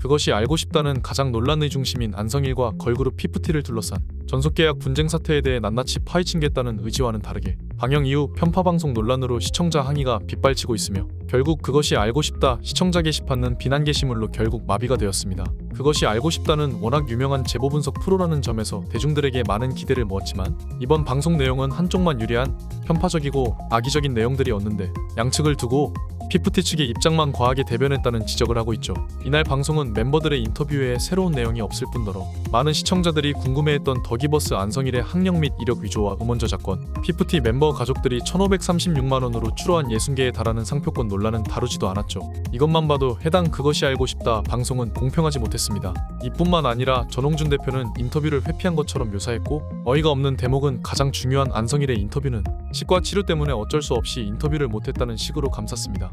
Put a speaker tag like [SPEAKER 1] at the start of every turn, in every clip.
[SPEAKER 1] 그것이 알고 싶다는 가장 논란의 중심인 안성일과 걸그룹 피프티를 둘러싼 전속계약 분쟁 사태에 대해 낱낱이 파헤친겠다는 의지와는 다르게 방영 이후 편파 방송 논란으로 시청자 항의가 빗발치고 있으며 결국 그것이 알고 싶다 시청자 게시판은 비난 게시물로 결국 마비가 되었습니다. 그것이 알고 싶다는 워낙 유명한 제보 분석 프로라는 점에서 대중들에게 많은 기대를 모았지만 이번 방송 내용은 한쪽만 유리한 편파적이고 악의적인 내용들이었는데 양측을 두고 피프티 측의 입장만 과하게 대변했다는 지적을 하고 있죠. 이날 방송은 멤버들의 인터뷰에 새로운 내용이 없을 뿐더러 많은 시청자들이 궁금해했던 더기버스 안성일의 학력 및 이력 위조와 음원 저작권, 피프티 멤버 가족들이 1,536만 원으로 추로한 60개에 달하는 상표권 논란은 다루지도 않았죠. 이것만 봐도 해당 그것이 알고 싶다 방송은 공평하지 못했습니다. 이뿐만 아니라 전홍준 대표는 인터뷰를 회피한 것처럼 묘사했고 어이가 없는 대목은 가장 중요한 안성일의 인터뷰는 치과 치료 때문에 어쩔 수 없이 인터뷰를 못했다는 식으로 감쌌습니다.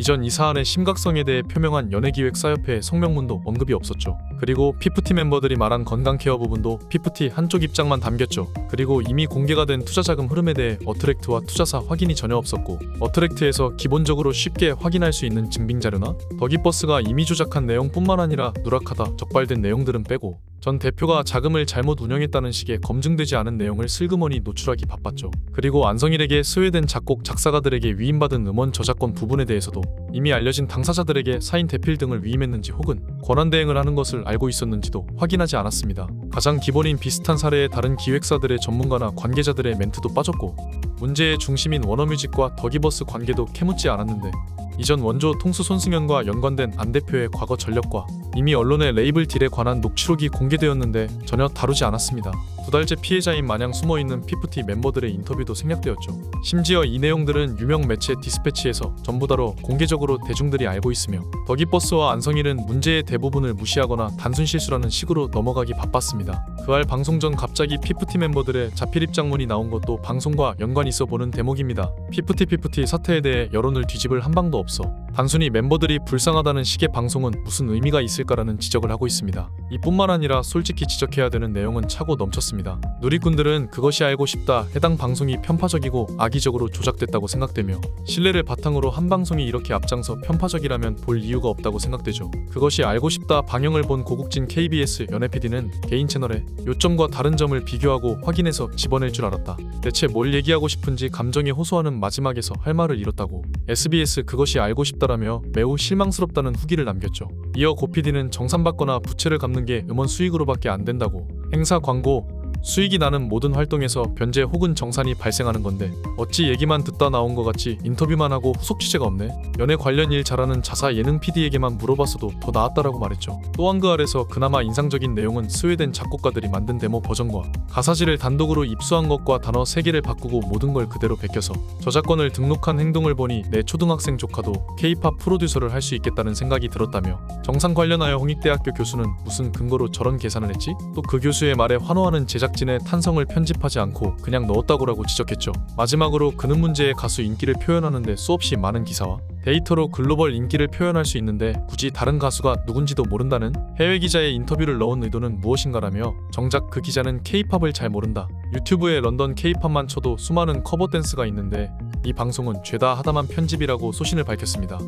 [SPEAKER 1] 이전 이 사안의 심각성에 대해 표명한 연예기획사협회의 성명문도 언급이 없었죠. 그리고 피프티 멤버들이 말한 건강케어 부분도 피프티 한쪽 입장만 담겼죠. 그리고 이미 공개가 된 투자자금 흐름에 대해 어트랙트와 투자사 확인이 전혀 없었고 어트랙트에서 기본적으로 쉽게 확인할 수 있는 증빙 자료나 더기버스가 이미 조작한 내용뿐만 아니라 누락하다 적발된 내용들은 빼고 전 대표가 자금을 잘못 운영했다는 식의 검증되지 않은 내용을 슬그머니 노출하기 바빴죠. 그리고 안성일에게 스웨덴 작곡 작사가들에게 위임받은 음원 저작권 부분에 대해서도 이미 알려진 당사자들에게 사인 대필 등을 위임했는지 혹은 권한 대행을 하는 것을 알고 있었는지도 확인하지 않았습니다. 가장 기본인 비슷한 사례의 다른 기획사들의 전문가나 관계자들의 멘트도 빠졌고 문제의 중심인 워너뮤직과 더기버스 관계도 캐묻지 않았는데 이전 원조 통수 손승현과 연관된 안 대표의 과거 전력과 이미 언론의 레이블 딜에 관한 녹취록이 공개되었는데 전혀 다루지 않았습니다. 두 달째 피해자인 마냥 숨어있는 피프티 멤버들의 인터뷰도 생략되었죠. 심지어 이 내용들은 유명 매체 디스패치에서 전부 다로 공개적으로 대중들이 알고 있으며 더기버스와 안성일은 문제의 대부분을 무시하거나 단순 실수라는 식으로 넘어가기 바빴습니다. 그할 방송 전 갑자기 피프티 멤버들의 자필 입 장문이 나온 것도 방송과 연관이 있어 보는 대목입니다. 피프티 피프티 사태에 대해 여론을 뒤집을 한 방도 없어 단순히 멤버들이 불쌍하다는 식의 방송은 무슨 의미가 있을까라는 지적을 하고 있습니다. 이뿐만 아니라 솔직히 지적해야 되는 내용은 차고 넘쳤습니다. 누리꾼들은 그것이 알고 싶다 해당 방송이 편파적이고 악의적으로 조작됐다고 생각되며 신뢰를 바탕으로 한 방송이 이렇게 앞장서 편파적이라면 볼 이유가 없다고 생각되죠. 그것이 알고 싶다 방영을 본 고국진 KBS 연예 PD는 개인 채널에 요점과 다른 점을 비교하고 확인해서 집어낼 줄 알았다. 대체 뭘 얘기하고 싶은지 감정에 호소하는 마지막에서 할 말을 잃었다고 SBS 그것이 알고 싶다 라며 매우 실망스럽다는 후기를 남겼죠. 이어 고 PD는 정산받거나 부채를 갚는 게 음원 수익으로밖에 안 된다고 행사 광고 수익이 나는 모든 활동에서 변제 혹은 정산이 발생하는 건데 어찌 얘기만 듣다 나온 것 같이 인터뷰만 하고 후속 취재가 없네 연애 관련 일 잘하는 자사 예능 PD에게만 물어봤어도 더 나았다라고 말했죠 또한 그 아래서 그나마 인상적인 내용은 스웨덴 작곡가들이 만든 데모 버전과 가사지를 단독으로 입수한 것과 단어 3개를 바꾸고 모든 걸 그대로 베껴서 저작권을 등록한 행동을 보니 내 초등학생 조카도 K-팝 프로듀서를 할 수 있겠다는 생각이 들었다며 정상 관련하여 홍익대학교 교수는 무슨 근거로 저런 계산을 했지? 또 그 교수의 말에 환호하는 제작 진의 탄성을 편집하지 않고 그냥 넣었다고라고 지적했죠. 마지막으로 그는 문제의 가수 인기를 표현하는데 수없이 많은 기사와 데이터로 글로벌 인기를 표현할 수 있는데 굳이 다른 가수가 누군지도 모른다는 해외 기자의 인터뷰를 넣은 의도는 무엇인가라며 정작 그 기자는 K-팝을 잘 모른다. 유튜브에 런던 K-팝만 쳐도 수많은 커버 댄스가 있는데 이 방송은 죄다 하다만 편집이라고 소신을 밝혔습니다.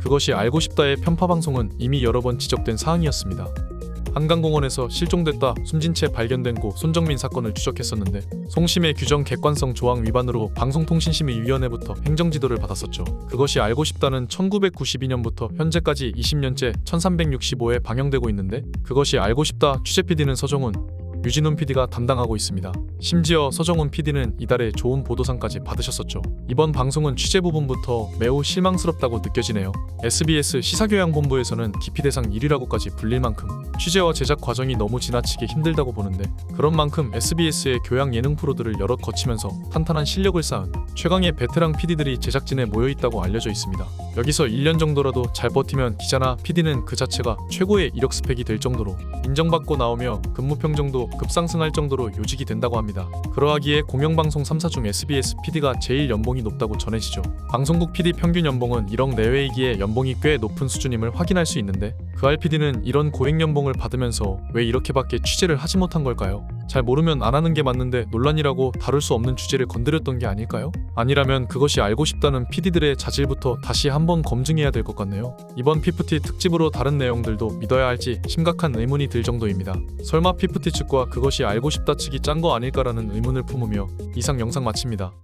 [SPEAKER 1] 그것이 알고 싶다의 편파 방송은 이미 여러 번 지적된 사항이었습니다. 한강공원에서 실종됐다 숨진 채 발견된 고 손정민 사건을 추적했었는데 송심의 규정 객관성 조항 위반으로 방송통신심의위원회부터 행정지도를 받았었죠. 그것이 알고 싶다는 1992년부터 현재까지 20년째 1365회 방영되고 있는데 그것이 알고 싶다 취재 PD는 서정훈 유진훈 PD가 담당하고 있습니다. 심지어 서정훈 PD는 이달에 좋은 보도상까지 받으셨었죠. 이번 방송은 취재 부분부터 매우 실망스럽다고 느껴지네요. SBS 시사교양본부에서는 기피대상 1위라고까지 불릴 만큼 취재와 제작 과정이 너무 지나치게 힘들다고 보는데 그런 만큼 SBS의 교양 예능 프로들을 여럿 거치면서 탄탄한 실력을 쌓은 최강의 베테랑 PD들이 제작진에 모여 있다고 알려져 있습니다. 여기서 1년 정도라도 잘 버티면 기자나 PD는 그 자체가 최고의 이력 스펙이 될 정도로 인정받고 나오며 근무 평정도 급상승할 정도로 요직이 된다고 합니다. 그러하기에 공영방송 3사 중 SBS PD가 제일 연봉이 높다고 전해지죠. 방송국 PD 평균 연봉은 1억 내외이기에 연봉이 꽤 높은 수준임을 확인할 수 있는데 그알 PD는 이런 고액 연봉을 받으면서 왜 이렇게밖에 취재를 하지 못한 걸까요? 잘 모르면 안 하는 게 맞는데 논란이라고 다룰 수 없는 주제를 건드렸던 게 아닐까요? 아니라면 그것이 알고 싶다는 PD들의 자질부터 다시 한번 검증해야 될 것 같네요. 이번 피프티 특집으로 다른 내용들도 믿어야 할지 심각한 의문이 들 정도입니다. 설마 피프티 측과 그것이 알고 싶다 측이 짠 거 아닐까라는 의문을 품으며 이상 영상 마칩니다.